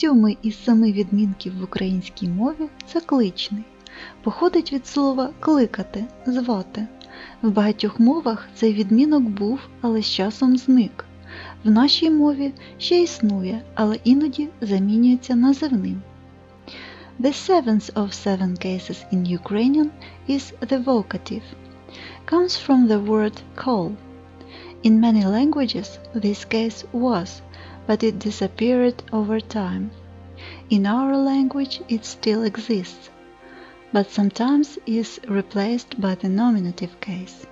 Сьомий із семи відмінків в українській мові це кличний. Походить від слова кликати, звати. В багатьох мовах цей відмінок був, але з часом зник. В нашій мові ще існує, але іноді замінюється називним. The seventh of seven cases in Ukrainian is the vocative. Comes from the word call. In many languages, this case was, but it disappeared over time. In our language, it still exists, but sometimes is replaced by the nominative case.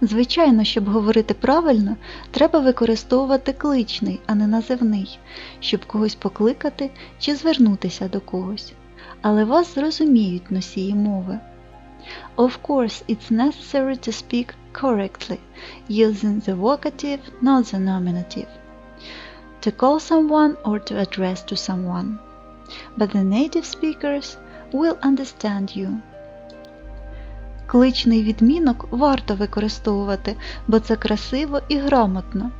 Звичайно, щоб говорити правильно, треба використовувати кличний, а не називний, щоб когось покликати чи звернутися до когось. Але вас зрозуміють носії мови. Of course, it's necessary to speak correctly, using the vocative, not the nominative. To call someone or to address to someone. But the native speakers will understand you. Кличний відмінок варто використовувати, бо це красиво і грамотно.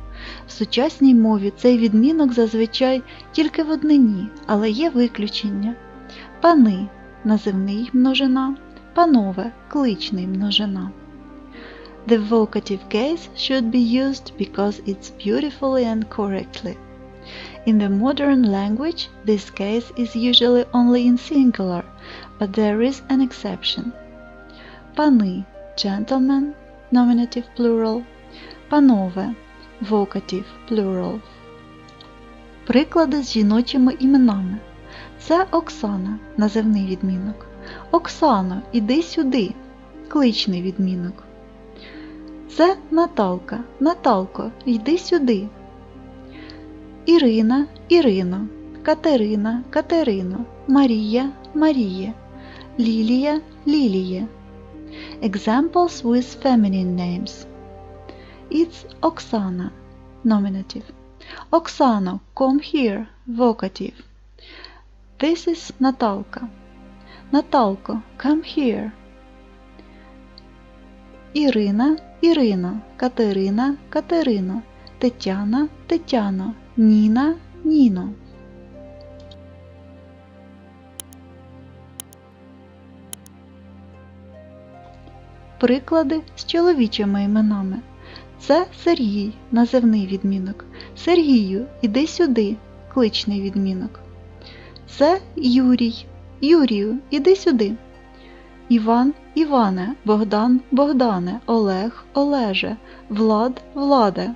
В сучасній мові цей відмінок зазвичай тільки в однині, але є виключення. Пани називний множина, панове кличний множина. The vocative case should be used because it's beautifully and correctly. In the modern language, this case is usually only in singular, but there is an exception. Пани gentlemen, nominative plural, панове vocative plural. Приклади з жіночими іменами. Це Оксана, називний відмінок. Оксано, іди сюди, кличний відмінок. Це Наталка. Наталко, йди сюди. Ірина, Ірино, Катерина, Катерино, Марія, Маріє, Лілія, Ліліє. Examples with feminine names. It's Oksana, nominative. Oksano, come here, vocative. This is Наталка. Наталко, come here. Ірина, Ірино, Катерина, Катерино, Тетяна, Тетяно, Ніна, Ніно. Приклади з чоловічими іменами. Це Сергій, називний відмінок. Сергію, іди сюди, кличний відмінок. Це Юрій. Юрію, іди сюди. Іван, Іване, Богдан, Богдане, Олег, Олеже, Влад, Владе.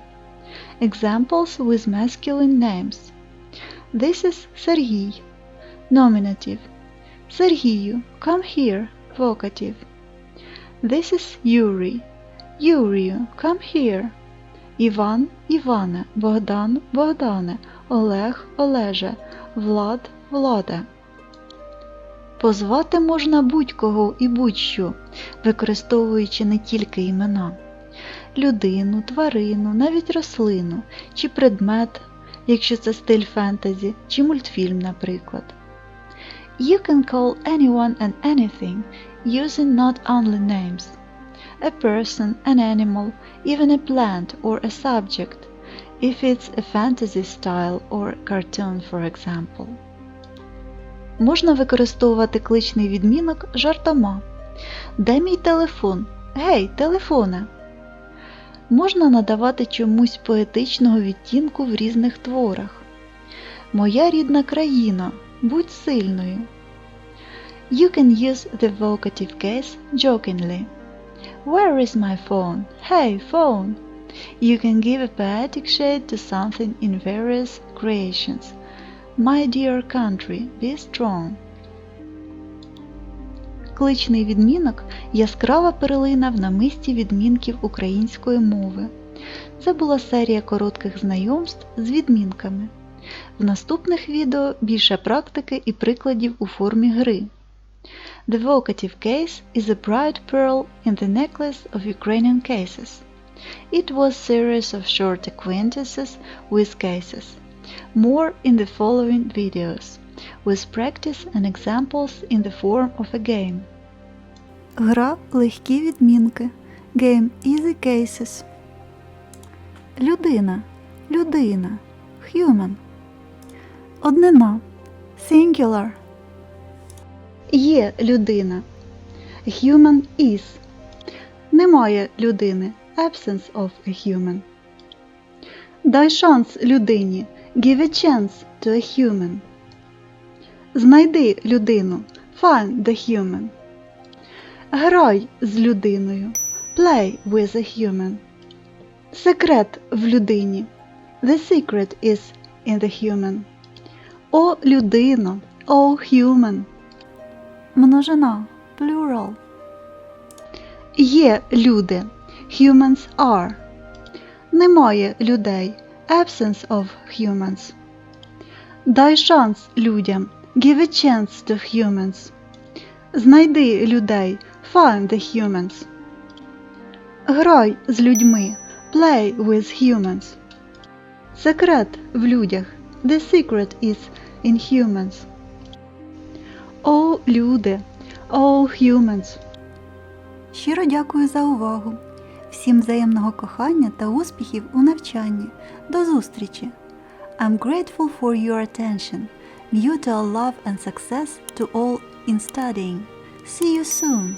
Examples with masculine names. This is Сергій. Nominative. Сергію, come here, vocative. This is Yuri. Юрію, come here. Іван, Іване, Богдан, Богдане, Олег, Олеже, Влад, Владе. Позвати можна будь-кого і будь-що, використовуючи не тільки імена. Людину, тварину, навіть рослину чи предмет, якщо це стиль фентезі, чи мультфільм, наприклад. You can call anyone and anything using not only names. A person, an animal, even a plant or a subject, if it's a fantasy style or cartoon, for example. Можна використовувати кличний відмінок жартома. Де мій телефон? Гей, телефоне! Можна надавати чомусь поетичного відтінку в різних творах. Моя рідна країна, будь сильною. You can use the vocative case jokingly. Where is my phone? Hey, phone! You can give a poetic shade to something in various creations. My dear country, be strong. Кличний відмінок яскрава перлина в намисті відмінків української мови. Це була серія коротких знайомств з відмінками. В наступних відео більше практики і прикладів у формі гри. The vocative case is a bright pearl in the necklace of Ukrainian cases. It was series of short acquaintances with cases. More in the following videos, with practice and examples in the form of a game. Гра легкі відмінки. Game Easy Cases. Людина. Людина. Human. Однина. Singular. Є людина. Human is. Немає людини. Absence of a human. Дай шанс людині. Give a chance to a human. Знайди людину. Find the human. Грай з людиною. Play with a human. Секрет в людині. The secret is in the human. О людино. О human. Множина. Plural. Є люди. Humans are. Немає людей. Absence of humans. Дай шанс людям. Give a chance to humans. Знайди людей. Find the humans. Грай з людьми. Play with humans. Секрет в людях. The secret is in humans. О, люди. О, humans. Щиро дякую за увагу. Всім взаємного кохання та успіхів у навчанні. До зустрічі! I'm grateful for your attention. Mutual love and success to all in studying. See you soon!